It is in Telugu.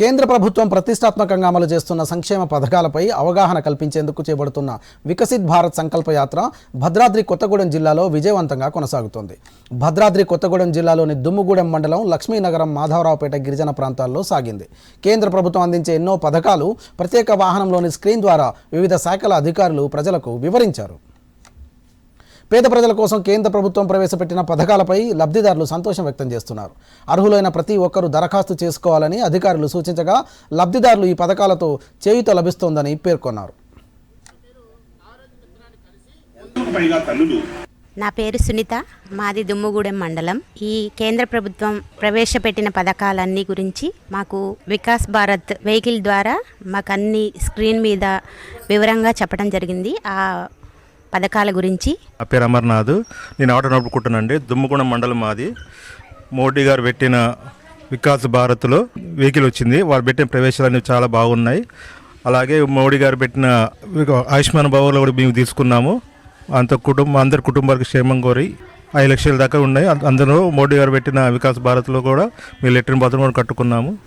కేంద్ర ప్రభుత్వం ప్రతిష్టాత్మకంగా అమలు చేస్తున్న సంక్షేమ పథకాలపై అవగాహన కల్పించేందుకు చేపడుతున్న వికసిత్ భారత్ సంకల్ప యాత్ర భద్రాద్రి కొత్తగూడెం జిల్లాలో విజయవంతంగా కొనసాగుతోంది. భద్రాద్రి కొత్తగూడెం జిల్లాలోని దుమ్ముగూడెం మండలం లక్ష్మీనగరం మాధవరావుపేట గిరిజన ప్రాంతాల్లో సాగింది. కేంద్ర ప్రభుత్వం అందించే ఎన్నో పథకాలు ప్రత్యేక వాహనంలోని స్క్రీన్ ద్వారా వివిధ శాఖల అధికారులు ప్రజలకు వివరించారు. పేద ప్రజల కోసం కేంద్ర ప్రభుత్వం ప్రవేశపెట్టిన పథకాలపై లబ్ధిదారులు సంతోషం వ్యక్తం చేస్తున్నారు. అర్హులైన ప్రతి ఒక్కరూ దరఖాస్తు చేసుకోవాలని అధికారులు సూచించగా లబ్ధిదారులు ఈ పథకాలతో చేయూత లభిస్తోందని పేర్కొన్నారు. నా పేరు సునీత మాది దుమ్ముగూడెం మండలం. ఈ కేంద్ర ప్రభుత్వం ప్రవేశపెట్టిన పథకాలన్నీ గురించి మాకు వికాస్ భారత్ వెహికల్ ద్వారా మాకు అన్ని స్క్రీన్ మీద వివరంగా చెప్పడం జరిగింది. ఆ పథకాల గురించి? నా పేరు అమర్నాథ్. నేను ఆటో నడుపుకుంటానండి దుమ్ముగూడెం మండలం మాది. మోడీ గారు పెట్టిన వికాస్ భారత్లో వెహికల్ వచ్చింది. వాళ్ళు పెట్టిన ప్రవేశాలన్నీ చాలా బాగున్నాయి. అలాగే మోడీ గారు పెట్టిన ఆయుష్మాన్ భవన్లో కూడా మేము తీసుకున్నాము. అంత కుటుంబం అందరి కుటుంబాలకు క్షేమం కోరి ఐదు లక్షల దాకా ఉన్నాయి. అంద- అందులో మోడీ గారు పెట్టిన వికాస్ భారత్లో కూడా మేము లెట్రిన్ బాత్రూమ్ కూడా కట్టుకున్నాము.